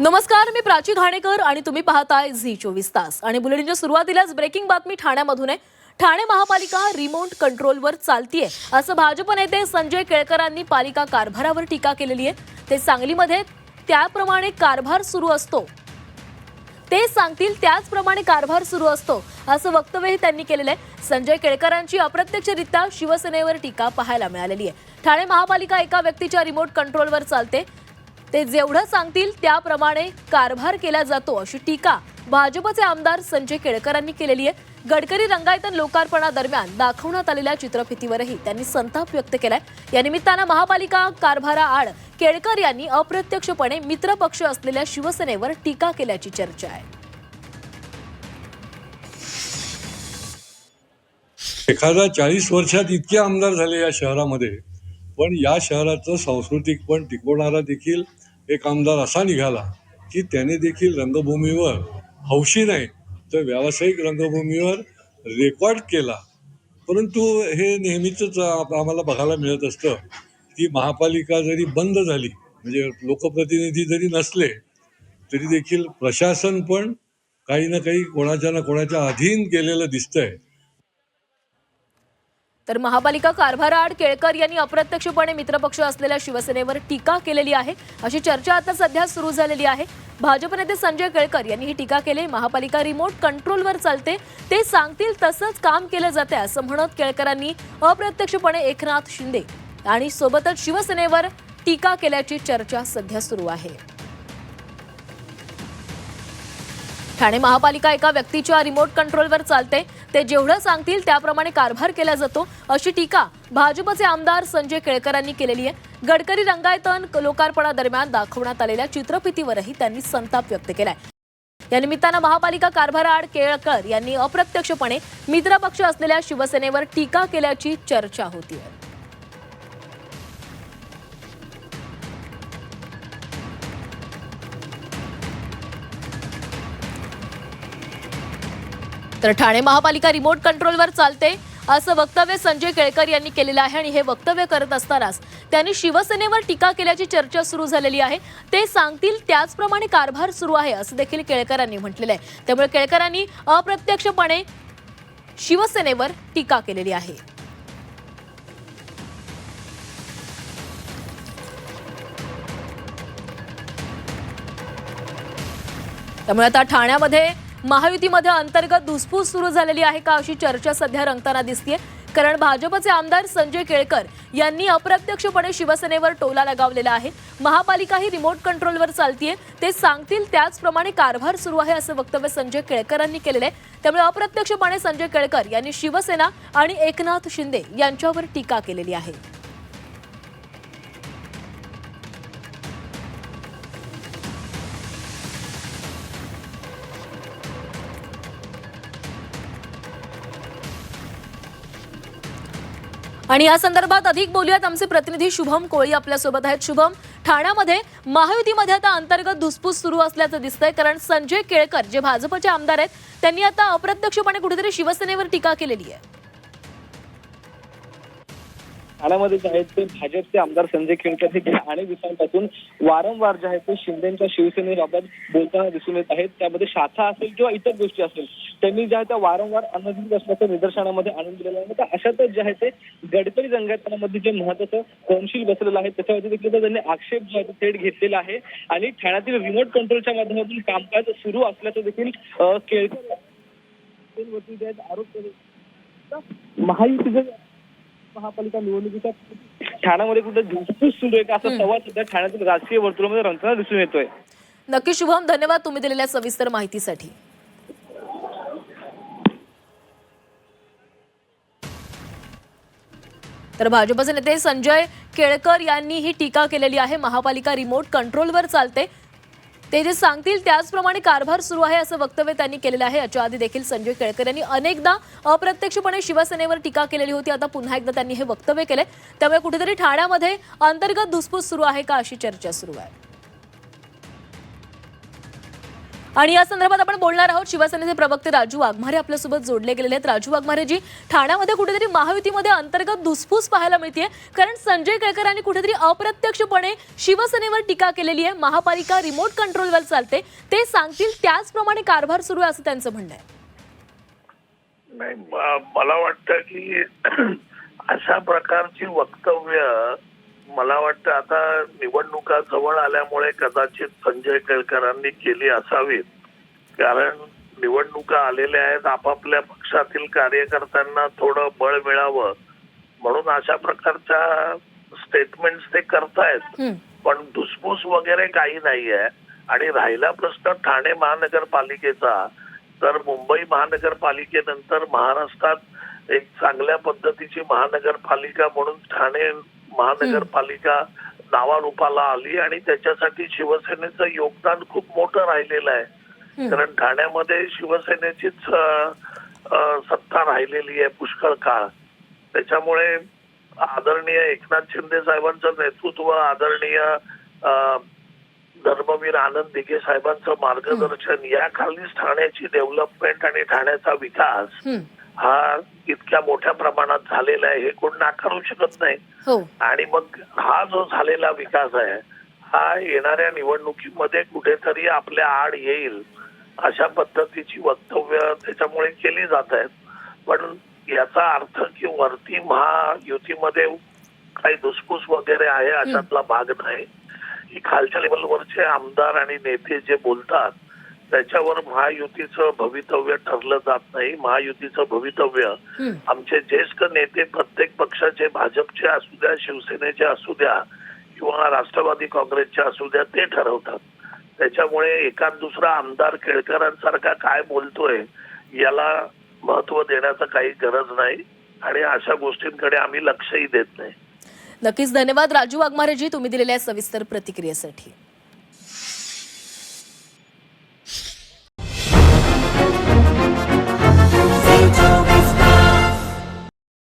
नमस्कार मी प्राची घाणेकर आणि तुम्ही पाहताय झी चोवीस तास. आणि बुलेटिनच्या सुरुवातीलाच ब्रेकिंग बातमी ठाण्यामधून आहे. ठाणे महापालिका रिमोट कंट्रोलवर चालतीये. असं भाजप नेते संजय केळकरांनी पालिका कारभारावर टीका केलेली आहे. ते सांगलीमध्ये त्याप्रमाणे कारभार सुरू असतो. ते सांगतील त्याचप्रमाणे कारभार सुरू असतो असं वक्तव्यही त्यांनी केलेलं आहे. संजय केळकरांची अप्रत्यक्षरित्या शिवसेनेवर टीका पाहायला मिळालेली आहे. ठाणे महापालिका एका व्यक्तीच्या रिमोट कंट्रोलवर चालते. ते जेवढं सांगतील त्याप्रमाणे कारभार केला जातो अशी टीका भाजपचे आमदार संजय केळकरांनी केलेली आहे. गडकरी रंगायतन लोकार्पणादरम्यान दाखवण्यात आलेल्या चित्रफितीवरही त्यांनी संताप व्यक्त केलाय. या निमित्तानं महापालिका कारभाराआड केळकर यांनी अप्रत्यक्षपणे मित्रपक्ष असलेल्या शिवसेनेवर टीका केल्याची चर्चा आहे. एखादा चाळीस वर्षात इतके आमदार झाले या शहरामध्ये पण या शहराचं सांस्कृतिक पण टिकवणारा देखील एक आमदार असा निघाला की त्याने देखील रंगभूमीवर हौशी नाही तर व्यावसायिक रंगभूमीवर रेकॉर्ड केला. परंतु हे नेहमीच आम्हाला बघायला मिळत असतं की महापालिका जरी बंद झाली म्हणजे लोकप्रतिनिधी जरी नसले तरी देखील प्रशासन पण काही ना काही कोणाच्या ना कोणाच्या अधीन केलेलं दिसतंय. तर महापालिका कारभाराआड केळकर यांनी अप्रत्यक्षपणे मित्रपक्ष असलेल्या शिवसेनेवर टीका केलेली आहे. अशी चर्चा आता सध्या सुरू झालेली आहे. भाजप नेते संजय केळकर यांनी ही टीका केली. महापालिका रिमोट कंट्रोलवर चालते. ते सांगतील तसंच काम केलं जाते असं म्हणत केळकरांनी अप्रत्यक्षपणे एकनाथ शिंदे आणि सोबतच शिवसेनेवर टीका केल्याची चर्चा सध्या सुरू आहे. ठाणे महापालिका एका व्यक्तीच्या रिमोट कंट्रोलवर चालते. ते जेवढं सांगतील त्याप्रमाणे कारभार केला जातो अशी टीका भाजपचे आमदार संजय केळकरांनी केलेली आहे. गडकरी रंगायतन लोकार्पणादरम्यान दाखवण्यात आलेल्या चित्रफितीवरही त्यांनी संताप व्यक्त केलाय. या निमित्तानं महापालिका कारभाराआड केळकर यांनी अप्रत्यक्षपणे मित्रपक्ष असलेल्या शिवसेनेवर टीका केल्याची चर्चा होतीये. तर ठाणे महापालिका रिमोट कंट्रोलवर चालते. असं वक्तव्य संजय केळकर यांनी केलेलं आहे आणि हे वक्तव्य करत असतानाच त्यांनी शिवसेनेवर टीका केल्याची चर्चा सुरू झालेली आहे. ते सांगतील त्याचप्रमाणे कारभार सुरू आहे असं देखील केळकरांनी म्हटलेलं आहे. त्यामुळे केळकरांनी अप्रत्यक्षपणे शिवसेनेवर टीका केलेली आहे. त्यामुळे आता ठाण्यामध्ये महायुतीमध्ये अंतर्गत धुसफूस सुरू झालेली आहे का अशी चर्चा सध्या रंगताना दिसतीये. कारण भाजपचे आमदार संजय केळकर यांनी अप्रत्यक्षपणे शिवसेनेवर टोला लगावलेला आहे. महापालिका ही रिमोट कंट्रोलवर चालतीये. ते सांगतील त्याचप्रमाणे कारभार सुरू आहे असं वक्तव्य संजय केळकरांनी केलेलं आहे. त्यामुळे अप्रत्यक्षपणे संजय केळकर यांनी शिवसेना आणि एकनाथ शिंदे यांच्यावर टीका केलेली आहे. आणि या संदर्भात अधिक बोलूयात. आमचे प्रतिनिधी शुभम कोळी आपल्यासोबत आहेत. शुभम ठाण्यामध्ये महायुतीमध्ये आता अंतर्गत धुसफूस सुरू असल्याचं दिसतंय. कारण संजय केळकर जे भाजपचे आमदार आहेत त्यांनी आता अप्रत्यक्षपणे कुठेतरी शिवसेनेवर टीका केलेली आहे. ठाण्यामध्ये जे आहेत ते भाजपचे आमदार संजय केळकर हे गेल्या अनेक दिवसांपासून वारंवार जे आहे ते शिंदेच्या शिवसेनेबाबत बोलताना दिसून येत आहेत. त्यामध्ये शाखा असेल किंवा इतर गोष्टी असेल त्यांनी ज्या आहेत त्या वारंवार अनधिकृत असल्याचं निदर्शनामध्ये आणून दिलेलं आहे तर अशातच जे आहे ते गडकरी रंगायतनामध्ये जे महत्वाचं कौन्सिल बसलेलं आहे त्याच्यावरती देखील त्यांनी आक्षेप जो आहे थेट घेतलेला आहे आणि ठाण्यातील रिमोट कंट्रोलच्या माध्यमातून कामकाज सुरू असल्याचं देखील केळकर जे आहेत आरोप महायुतीचे महापालिका निवडणुकीच्या ठाण्यामध्ये कुठे धुसफूस सुरू आहे का? असा सवाल सध्या ठाण्यातील राजकीय वर्तुळामध्ये रंगताना दिसून येतोय. नक्की शुभम धन्यवाद तुम्ही दिलेल्या सविस्तर माहितीसाठी. तर भाजपचे नेते संजय केळकर यांनी ही टीका केलेली आहे. महापालिका रिमोट कंट्रोलवर चालते. ते जे सांगतील त्याचप्रमाणे कारभार सुरू आहे असं वक्तव्य त्यांनी केलेलं आहे. याच्या आधी देखील संजय केळकर यांनी अनेकदा अप्रत्यक्षपणे शिवसेनेवर टीका केलेली होती. आता पुन्हा एकदा त्यांनी हे वक्तव्य केलंय. त्यामुळे कुठेतरी ठाण्यामध्ये अंतर्गत धुसफूस सुरू आहे का अशी चर्चा सुरू आहे. आणि या संदर्भात आपण बोलणार आहोत शिवसेनेचे प्रवक्ते राजू वाघमारे आपल्यासोबत जोडले गेलेले आहेत. राजू वाघमारेजी ठाण्यामध्ये कुठेतरी महायुतीमध्ये अंतर्गत धुसफूस पाहायला मिळते कारण संजय केळकरांनी कुठेतरी अप्रत्यक्षपणे शिवसेनेवर टीका केलेली आहे. महापालिका रिमोट कंट्रोलवर चालते. ते सांगतील त्याचप्रमाणे कारभार सुरू आहे असं त्यांचं म्हणणं आहे. नाही मला वाटतं की अशा प्रकारची वक्तव्य मला वाटतं आता निवडणुका जवळ आल्यामुळे कदाचित संजय केळकरांनी केली असावीत. कारण निवडणुका आलेल्या आहेत आपापल्या पक्षातील कार्यकर्त्यांना थोडं बळ मिळावं. म्हणून अशा प्रकारच्या स्टेटमेंट्स ते करतायत. पण धुसफूस वगैरे काही नाहीये. आणि राहिला प्रश्न ठाणे महानगरपालिकेचा. तर मुंबई महानगरपालिकेनंतर महाराष्ट्रात एक चांगल्या पद्धतीची महानगरपालिका म्हणून ठाणे महानगरपालिका नावारूपाला आली आणि त्याच्यासाठी शिवसेनेचं योगदान खूप मोठं राहिलेलं आहे. कारण ठाण्यामध्ये शिवसेनेचीच सत्ता राहिलेली आहे पुष्कळ काळ. त्याच्यामुळे आदरणीय एकनाथ शिंदे साहेबांचं नेतृत्व आदरणीय धर्मवीर आनंद दिघे साहेबांचं मार्गदर्शन या खालीच ठाण्याची डेव्हलपमेंट आणि ठाण्याचा विकास हं. हा इतक्या मोठ्या प्रमाणात झालेला आहे हे कोण नाकारू शकत नाही. हो. आणि मग हा जो झालेला विकास आहे हा येणाऱ्या निवडणुकीमध्ये कुठेतरी आपल्या आड येईल अशा पद्धतीची वक्तव्य त्याच्यामुळे केली जात आहेत. पण याचा अर्थ की वरती महायुतीमध्ये काही धुसफूस वगैरे आहे अशातला भाग नाही. की खालच्या लेवलवरचे आमदार आणि नेते जे बोलतात त्याच्यावर महायुतीचं भवितव्य ठरलं जात नाही. महायुतीचं भवितव्य. आमचे ज्येष्ठ नेते प्रत्येक पक्षाचे भाजपचे असू द्या शिवसेनेचे असू द्या किंवा राष्ट्रवादी काँग्रेसचे असू द्या ते ठरवतात. त्याच्यामुळे एकाच दुसरा आमदार केळकरांसारखा काय बोलतोय याला महत्त्व देण्याचं काही गरज नाही आणि अशा गोष्टींकडे आम्ही लक्षही देत नाही. नक्कीच. धन्यवाद राजू वाघमारेजी तुम्ही दिलेल्या सविस्तर प्रतिक्रियेसाठी.